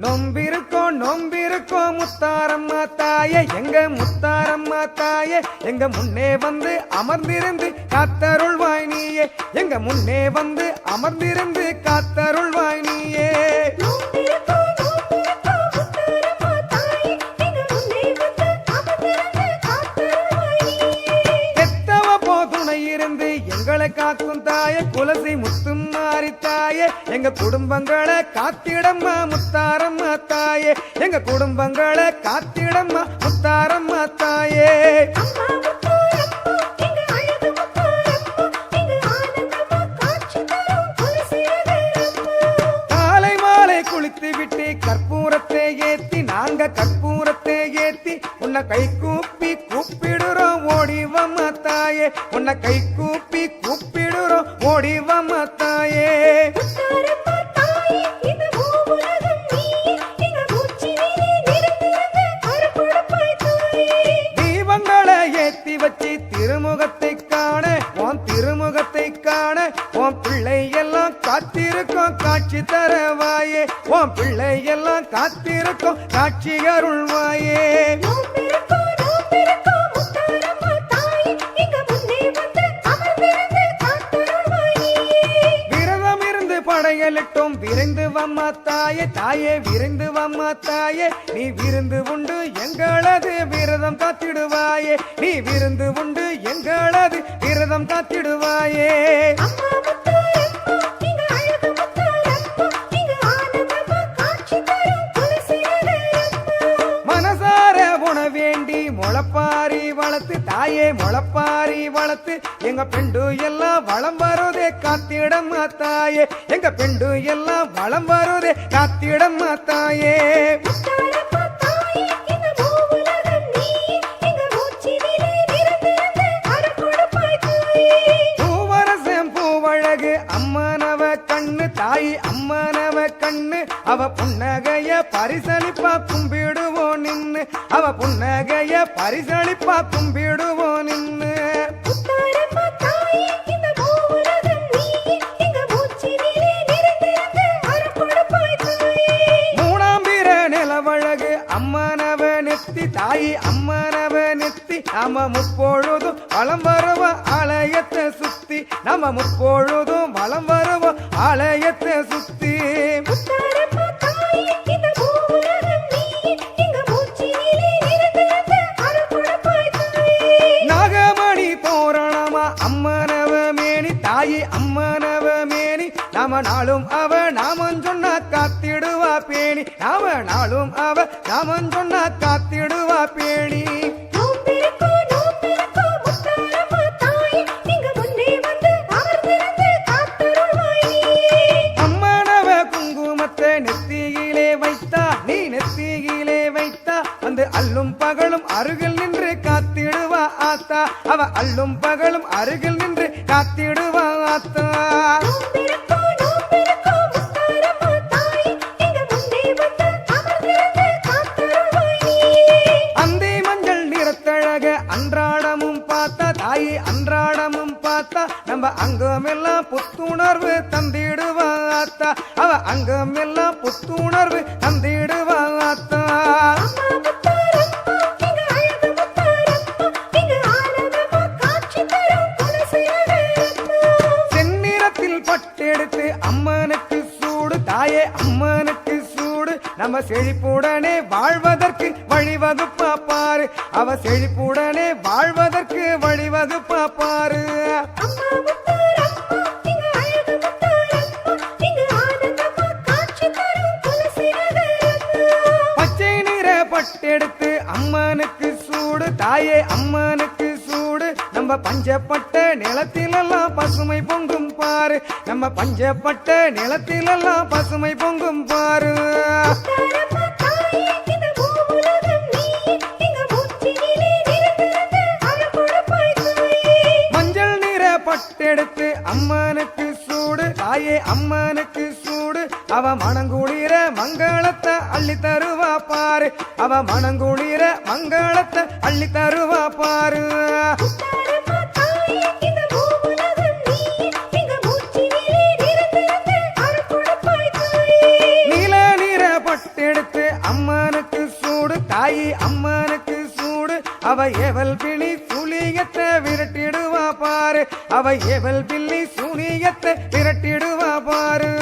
நொம்பிருக்கோம் நொம்பிருக்கோம் முத்தாரம்மா தாயே. எங்க முத்தாரம்மா தாயே? எங்க முன்னே வந்து அமர்ந்திருந்து காத்தருள்வாய் நீயே. எங்க முன்னே வந்து அமர்ந்திருந்து காத்தருள்வாய் நீயே. எங்களை காக்கும் தாயே. குலசி முத்தும் மாறி தாயே. எங்க குடும்பங்களை எங்க குடும்பங்களை காத்திடம்மா முத்தாரம்மா தாயே. காலை மாலை குளித்து விட்டு கற்பூரத்தை ஏத்தி நாங்க கற்பூரத்தை ஏத்தி உன்னை கை கூப்பி கூப்பிடுறோம் ஓடிவம்மா தாயே. உன்னை கை கூப்பி கூப்பிடுறோம் ஓடிவம்மா தாயே. எல்லாம் காட்சி தரவாயே. உன் பிள்ளை எல்லாம் காத்திருக்கும் காட்சி அருள்வாயே. படையலிட்டும் விரைந்து வம்மா தாயே. தாயே விரைந்து வம்மா தாயே. நீ விருந்து உண்டு எங்களது விரதம் காத்திடுவாயே. நீ விருந்து உண்டு எங்களது விரதம் காத்திடுவாயே. தாயே முளப்பாரி வளர்த்து எங்க பெண்டு எல்லாம் வளம் வருதே காத்திடம்மா தாயே. எங்க பெண்டு எல்லாம் வளம் வருதே காத்திடம்மா தாயே. கண்ணு. அவ புன்னகைய பரிசளிப்பா கும்பிடுவோம் நின்னு. அவ புன்னகைய பரிசளிப்பா கும்பிடுவோம் நின்னு. நாம முப்பொழுதும் வளம் வருவ ஆலயத்தை சுத்தி. நம்ம முப்பொழுதும் வளம் வருவ ஆலயத்தை சுத்தி. நாகமணி தோரணமா அம்மனவ மேனி தாயி அம்மனவ மேனி. நாம நாளும் அவ நாமம் சொன்னா காத்திடுவா பேணி. நாம நாளும் அவ நாமம் சொன்னா காத்திடுவா பேணி. அருகில் நின்று காத்திடுவா ஆத்தா. அவ அல்லும் பகலும் அருகில் நின்று காத்திடுவா ஆத்தா. நோம்பிருக்கோ மஞ்சள் நிறத்தழக அன்றாடமும் பார்த்தா தாயி அன்றாடமும் பார்த்தா நம்ம அங்கமெல்லாம் புத்துணர்வு தந்திடுவா ஆத்தா. அவ அங்கமெல்லாம் புத்துணர்வு தந்திடுவா ஆத்தா. நம்ம செழிப்புடனே வாழ்வதற்கு வழிவது பாரு. அவ செழிப்புடனே வாழ்வதற்கு வழிவது பாரு. பச்சை நிற பட்டெடுத்து அம்மனுக்கு சூடு தாயே அம்மனுக்கு நம்ம பஞ்சப்பட்ட நிலத்திலெல்லாம் பசுமை பொங்கும் பாரு. நம்ம பஞ்சப்பட்ட நிலத்திலெல்லாம் பசுமை பொங்கும் பாரு. மஞ்சள் நிற பட்டெடுத்து அம்மனுக்கு சூடு. தாயே அம்மனுக்கு சூடு. அவ மணங்குளிர மங்களத்தை அள்ளி தருவா பாரு. அவ மணங்குளிர மங்களத்தை அள்ளி தருவா பாரு. அவ எவல் பிழி சுழியத்தை விரட்டிடுவா பாரு. அவ எவல் பிள்ளி சுழியத்தை விரட்டிடுவா பாரு.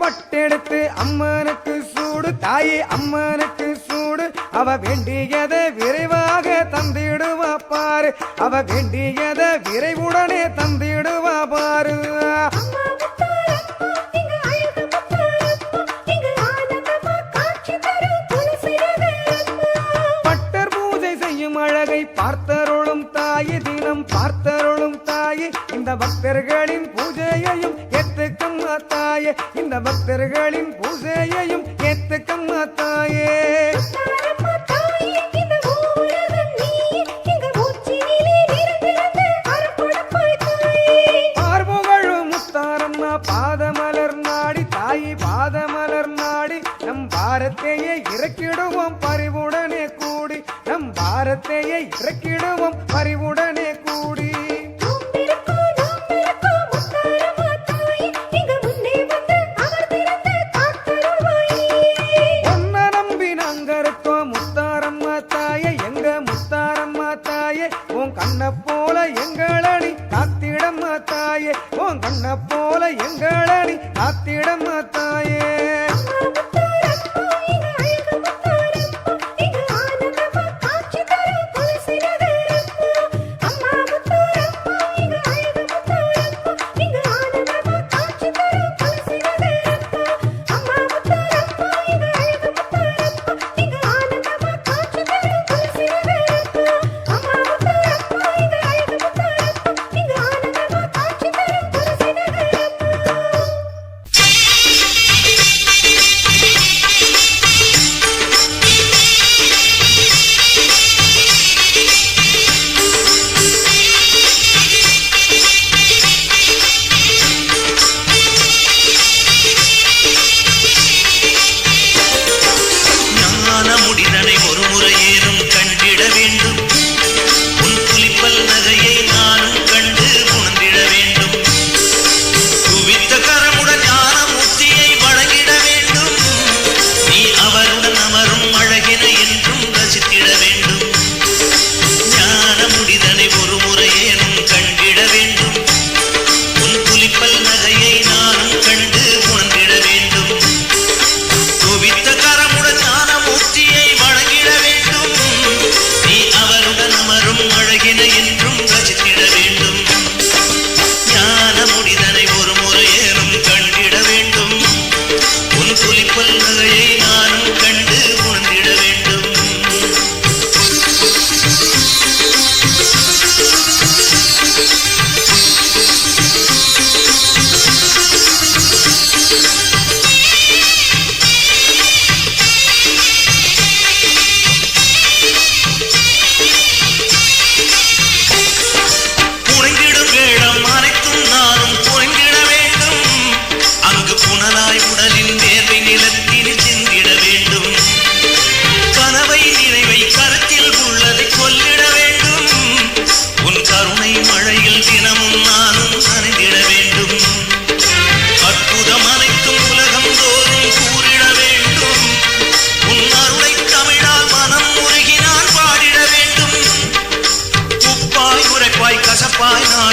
பட்டெடுத்து அம்மனுக்கு சூடு தாயே அம்மனுக்கு சூடு. அவ வேண்டியதை விரைவாக தந்திடுவா பாரு. அவ வேண்டியதை விரைவுடனே தந்திடுவா பாரு. பக்தர்களின் பூஜையையும் ஏத்துக்கம்மா தாயே. இந்த பக்தர்களின் பூஜையையும் ஏத்துக்கம்மா தாயே. பாதமலர் நாடி தாய் பாதமலர் நாடி நம் பாரத்தையே இறக்கிடுவோம் பறிவுடனே கூடி. நம் பாரத்தையே இறக்கிடுவோம் பறிவுடனே தாயே உன் கண்ண போல எங்களடி காத்திடம்மா தாயே கசப்பாய் கசப்பாய் நான்